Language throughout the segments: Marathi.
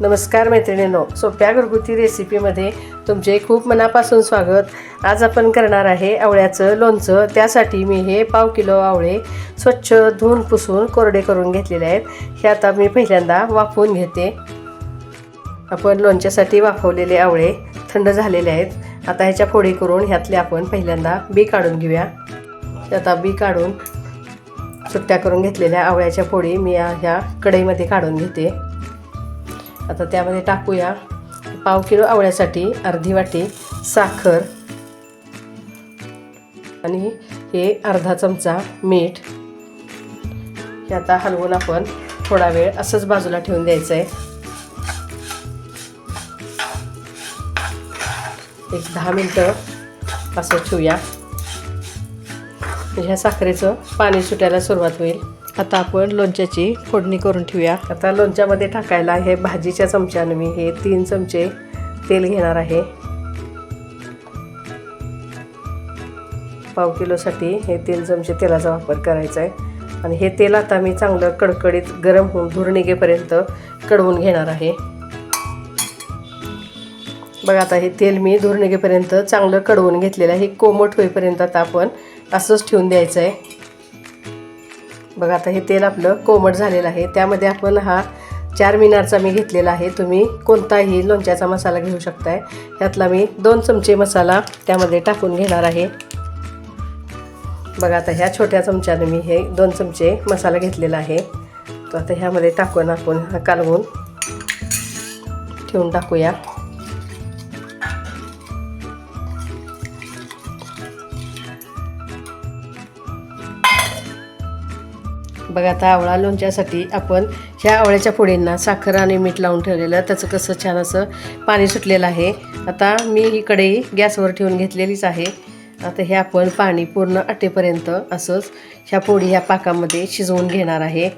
नमस्कार मैत्रिणींनो. सोप्या घरगुती रेसिपीमध्ये तुमचे खूप मनापासून स्वागत. आज आपण करणार आहे आवळ्याचं लोणचं. त्यासाठी मी हे पाव किलो आवळे स्वच्छ धुवून पुसून कोरडे करून घेतलेले आहेत. हे आता मी पहिल्यांदा वाफवून घेते. आपण लोणच्यासाठी वाफवलेले आवळे थंड झालेले आहेत. आता ह्याच्या फोडी करून ह्यातले आपण पहिल्यांदा बी काढून घेऊया. आता बी काढून सुट्ट्या करून घेतलेल्या आवळ्याच्या फोडी मी ह्या कढईमध्ये काढून घेते. आता त्यामध्ये टाकूया. पाव किलो आवळ्यासाठी अर्धी वाटी साखर आणि हे अर्धा चमचा मीठ. हे आता हलवून आपण थोडा वेळ असंच बाजूला ठेवून द्यायचं आहे एक दहा मिनटं असं ठेवूया. ह्या साखरेचं पाणी सुटायला सुरुवात होईल. आता आपण लोणच्याची फोडणी करून ठेवूया. आता लोणच्यामध्ये टाकायला हे भाजीच्या चमच्यानं मी हे तीन चमचे तेल घेणार आहे. पाव किलोसाठी हे तीन चमचे तेलाचा वापर करायचा आहे. आणि हे तेल आता मी चांगलं कडकडीत गरम होऊन धूर निघेपर्यंत कडवून घेणार आहे. बघा आता हे तेल मी धूर निघेपर्यंत चांगलं कडवून घेतलेलं आहे. हे कोमट होईपर्यंत आता आपण असंच ठेवून द्यायचं आहे. बघा आता हे तेल आपलं कोमट झालेलं आहे. त्यामध्ये आपण हा चार मिनारचा मी घेतलेला आहे. तुम्ही कोणताही लोणच्याचा मसाला घेऊ शकताय. ह्यातला मी दोन चमचे मसाला त्यामध्ये टाकून घेणार आहे. बघा आता ह्या छोट्या चमच्याने मी हे दोन चमचे मसाला घेतलेला आहे. तो आता ह्यामध्ये टाकून आपण कालवून ठेवून टाकूया. बघा आता आवळा लोणच्यासाठी आपण ह्या आवळ्याच्या फोडींना साखर आणि मीठ लावून ठेवलेलं त्याचं कसं छान असं पाणी सुटलेलं आहे. आता मी ही कढई गॅसवर ठेवून घेतलेलीच आहे. आता हे आपण पाणी पूर्ण आटेपर्यंत असंच ह्या पोळी ह्या पाकामध्ये शिजवून घेणार आहे.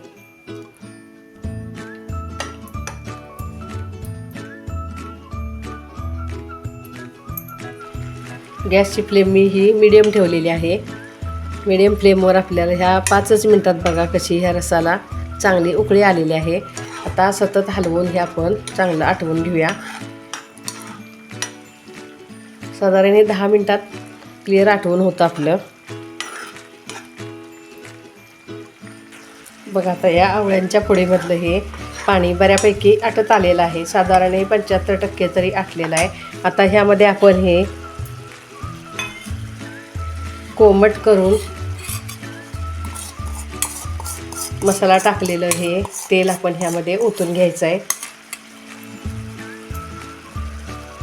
गॅसची फ्लेम मी ही मिडियम ठेवलेली आहे. मिडियम फ्लेमवर आपल्याला ह्या पाचच मिनटात बघा कशी ह्या रसाला चांगली उकळी आलेली आहे. आता सतत हलवून हे आपण चांगलं आटवून घेऊया. साधारण हे दहा मिनटात क्लिअर आठवून होतं आपलं. बघा आता या आवळ्यांच्या पुढेमधलं हे पाणी बऱ्यापैकी आटत आलेलं आहे. साधारण पंच्याहत्तर टक्के तरी आटलेलं आहे. आता ह्यामध्ये आपण हे कोमट करून मसाला टाकलेलं हे तेल आपण ह्यामध्ये ओतून घ्यायचं आहे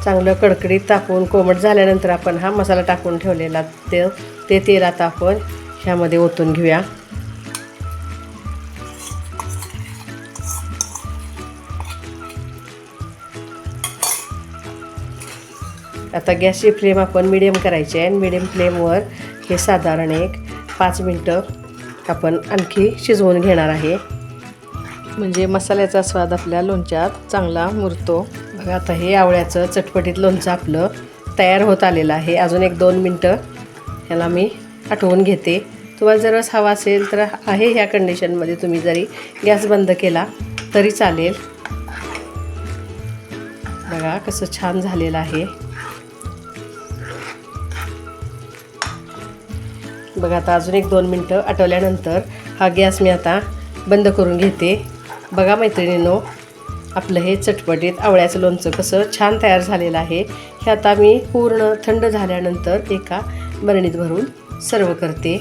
चांगलं कडकडीत टाकून कोमट झाल्यानंतर आपण हा मसाला टाकून ठेवलेला ते ते तेल आता आपण ह्यामध्ये ओतून घेऊया. आता गॅसची फ्लेम आपण मिडियम करायची आहे मिडियम फ्लेमवर हे साधारण एक पाच मिनटं आपण आणखी शिजवून घेणार आहे. म्हणजे मसाल्याचा स्वाद आपल्या लोणच्यात चांगला मुरतो. बघा आता हे आवळ्याचं चटपटीत लोणचं आपलं तयार होत आलेलं आहे. अजून एक दोन मिनटं ह्याला मी आठवून घेते. तुम्हाला जर रस हवा असेल तर आहे ह्या कंडिशनमध्ये तुम्ही जरी गॅस बंद केला तरी चालेल. बघा कसं छान झालेलं आहे. बघा आता अजून एक दोन मिनटं आटवल्यानंतर हा गॅस मी आता बंद करून घेते. बघा मैत्रिणीनो आपलं हे चटपटीत आवळ्याचं लोणचं कसं छान तयार झालेलं आहे. हे आता मी पूर्ण थंड झाल्यानंतर एका बरणीत भरून सर्व करते.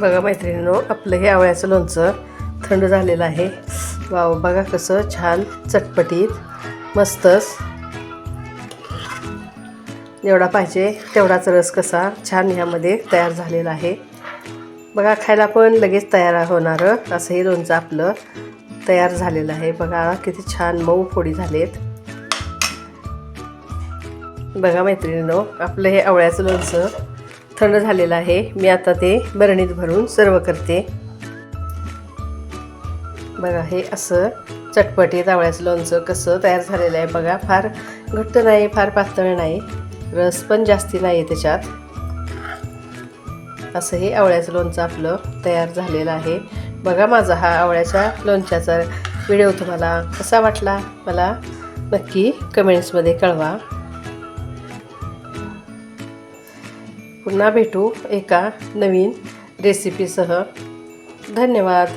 बघा मैत्रिणीनो आपलं हे आवळ्याचं लोणचं थंड झालेलं आहे. वाव बघा कसं छान चटपटीत मस्तच. जेवढा पाहिजे तेवढाच रस कसा छान ह्यामध्ये तयार झालेला आहे. बघा खायला पण लगेच तयार होणारं असं हे लोणचं आपलं तयार झालेलं आहे. बघा किती छान मऊ फोडी झालेत. बघा मैत्रिणीनो आपलं हे आवळ्याचं लोणचं थंड झालेलं आहे. मी आता ते बरणीत भरून सर्व करते. बघा हे असं चटपटीत आवळ्याचं लोणचं कसं तयार झालेलं आहे. बघा फार घट्ट नाही फार पातळ नाही. रस पण जास्ती नाही आहे त्याच्यात. असं हे आवळ्याचं लोणचं आपलं तयार झालेलं आहे. बघा माझा हा आवळ्याच्या लोणच्याचा व्हिडिओ तुम्हाला कसा वाटला? मला नक्की कमेंट्समध्ये कळवा. पुन्हा भेटू एका नवीन रेसिपीसह धन्यवाद.